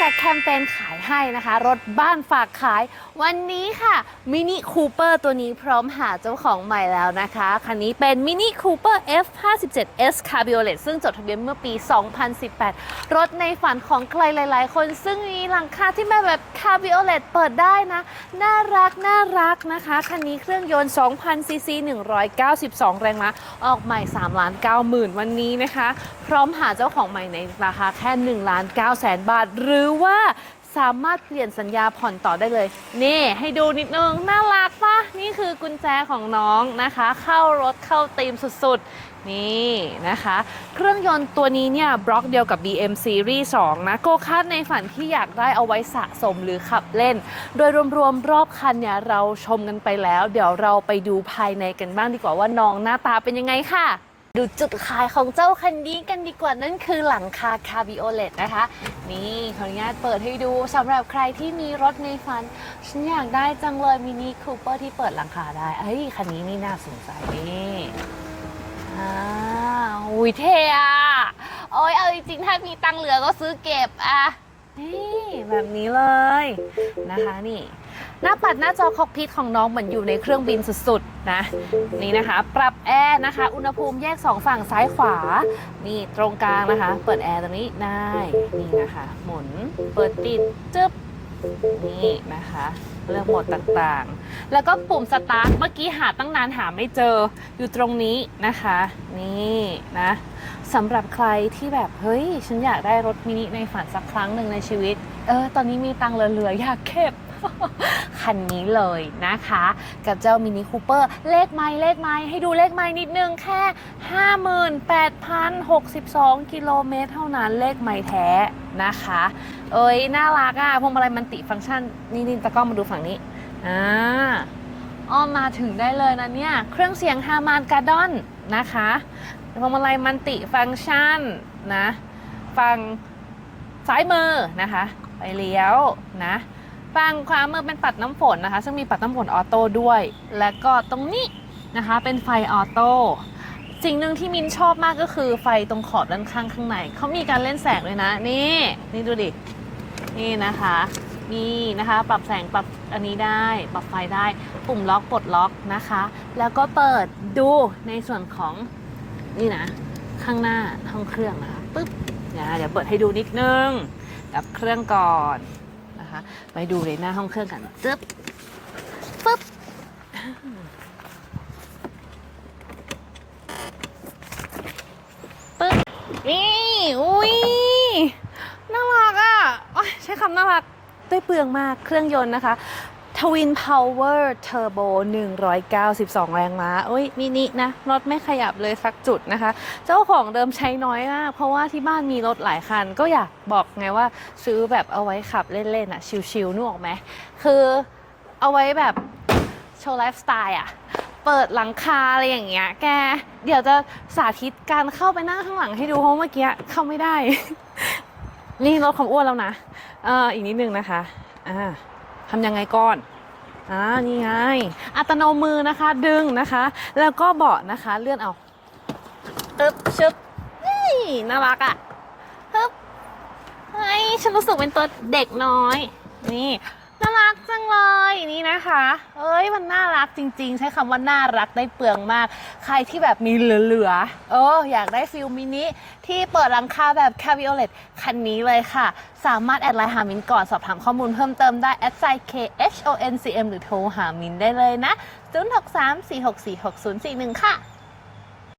จัดแคมเปญขายให้นะคะ รถบ้านฝากขาย วันนี้ค่ะมินิคูเปอร์ตัวนี้พร้อมหาเจ้าของใหม่แล้วนะคะ คันนี้เป็นมินิคูเปอร์ F57S Cabriolet ซึ่งจดทะเบียนเมื่อปี 2018 รถในฝันของใครหลาย ๆ คน ซึ่งมีหลังคาที่แม่แบบ Cabriolet เปิดได้นะ น่ารักน่ารักนะคะ คันนี้เครื่องยนต์2,000ซีซี192 แรงม้าออกใหม่3ล้าน9หมื่นวันนี้นะคะ พร้อมหาเจ้าของใหม่ในราคาแค่1ล้าน9แสนบาทหรือือว่าสามารถเปลี่ยนสัญญาผ่อนต่อได้เลย นี่ให้ดูนิดนึง น่ารักปะนี่คือกุญแจของน้องนะคะ เข้ารถเข้าตีมสุดๆ นี่นะคะ เครื่องยนต์ตัวนี้เนี่ย บล็อกเดียวกับ BM Series 2 นะ โกคาร์ในฝันที่อยากได้เอาไว้สะสมหรือขับเล่น โดยรวมๆ รอบคันเนี่ย เราชมกันไปแล้ว เดี๋ยวเราไปดูภายในกันบ้างดีกว่าว่าน้องหน้าตาเป็นยังไงค่ะ ดูจุดขายของเจ้าคันนี้กันดีกว่านั่นคือหลังคาคาบิโอเลตนะคะ นี่ขออนุญาตเปิดให้ดูสำหรับใครที่มีรถในฝัน ฉันอยากได้จังเลยมินิคูเปอร์ที่เปิดหลังคาได้เอ้ย คันนี้นี่น่าสนใจนี่อ่าอุ้ยเท่อะโอ้ยเอาจริงๆถ้ามีตังเหลือก็ซื้อเก็บอะ นี่แบบนี้เลยนะคะนี่ หน้าปัดหน้าจอคอกพิทของน้องเหมือนอยู่ในเครื่องบินสุดๆนะนี่นะคะ ปรับแอร์นะคะ อุณหภูมิแยก 2 ฝั่งซ้ายขวา นี่ตรงกลางนะคะ เปิดแอร์ตรงนี้ได้นี่นะคะ หมุนเปิดติดจึ๊บนี่นะคะ เลือกโหมดต่างๆ แล้วก็ปุ่มสตาร์ทเมื่อกี้หาตั้งนานหาไม่เจออยู่ตรงนี้นะคะ นี่นะสำหรับใครที่แบบเฮ้ย ฉันอยากได้รถมินิในฝันสักครั้งหนึ่งในชีวิต เออ ตอนนี้มีตังเหลือๆ อยากเก็บ คันนี้เลยนะคะ กับเจ้ามินิคูเปอร์เลขไม้เลขไม้ให้ดูเลขไม้นิดนึงแค่ 58,062 กิโลเมตรเท่านั้นเลขไม้แท้นะคะ เอ้ย น่ารักอะ่ะพวงมาลัยมันติฟังก์ชัน นี่นี่ตะก้องมาดูฝั่งนี้อ่าอ้อมมาถึงได้เลยนะเนี่ย เครื่องเสียงฮามานการ์ดอนนะคะพวงมาลัยมันติฟังก์ชันนะฝั่งซ้ายมือนะคะ ไปเลี้ยวนะ ฝั่งขวามือเป็นปัดน้ำฝนนะคะ ซึ่งมีปัดน้ำฝนออโต้ด้วย และก็ตรงนี้นะคะเป็นไฟออโต้สิ่งหนึ่งที่มินชอบมากก็คือไฟตรงขอบด้านข้างข้างในเขามีการเล่นแสงด้วยนะ นี่นี่ดูดินี่นะคะนี่นะคะปรับแสงปรับอันนี้ได้ปรับไฟได้ปุ่มล็อกปลดล็อกนะคะ แล้วก็เปิดดูในส่วนของนี่นะ ข้างหน้าห้องเครื่องนะคะปึ๊บนะเดี๋ยวเปิดให้ดูนิดนึงดับเครื่องก่อน นะคะ ไปดูในหน้าห้องเครื่องกันจึ๊บปึ๊บปึ๊บนี่อุ้ยน่ารักอะใช้คำน่ารักได้เปลืองมากเครื่องยนต์นะคะ Twin Power Turbo 192 แรงม้าเอ้ยมินินะ รถไม่ขยับเลยสักจุดนะคะ เจ้าของเดิมใช้น้อยมาก เพราะว่าที่บ้านมีรถหลายคัน ก็อยากบอกไงว่าซื้อแบบเอาไว้ขับเล่นๆอะ ชิลๆนึกออกไหม คือเอาไว้แบบโชว์ไลฟ์สไตล์อะเปิดหลังคาอะไรอย่างเงี้ย แก เดี๋ยวจะสาธิตการเข้าไปนั่งข้างหลังให้ดูเพราะเมื่อกี้เข้าไม่ได้ นี่รถความอ้วนแล้วนะ เอออีกนิดนึงนะคะ อ่าทำยังไงก่อน อ่านี่ไง อัตโนมือนะคะดึงนะคะ แล้วก็เบาะนะคะเลื่อนเอาตึ๊บชึบนี่น่ารักอะ่ะฮึบเฮ้ยฉันรู้สึกเป็นตัวเด็กน้อย นี่ น่ารักจังเลยนี่นะคะ เอ้ยมันน่ารักจริง ๆ ใช้คำว่าน่ารักได้เปลืองมาก ใครที่แบบมีเหลือๆเอออยากได้ฟิลมินิที่เปิดหลังคาแบบ c a b r i o l e t คันนี้เลยค่ะ สามารถแอดไลน์หามินก่อนสอบถามข้อมูลเพิ่มเติมได้แอดไซ k h o n c m หรือโทรหามินได้เลยนะ 0634646041 ค่ะ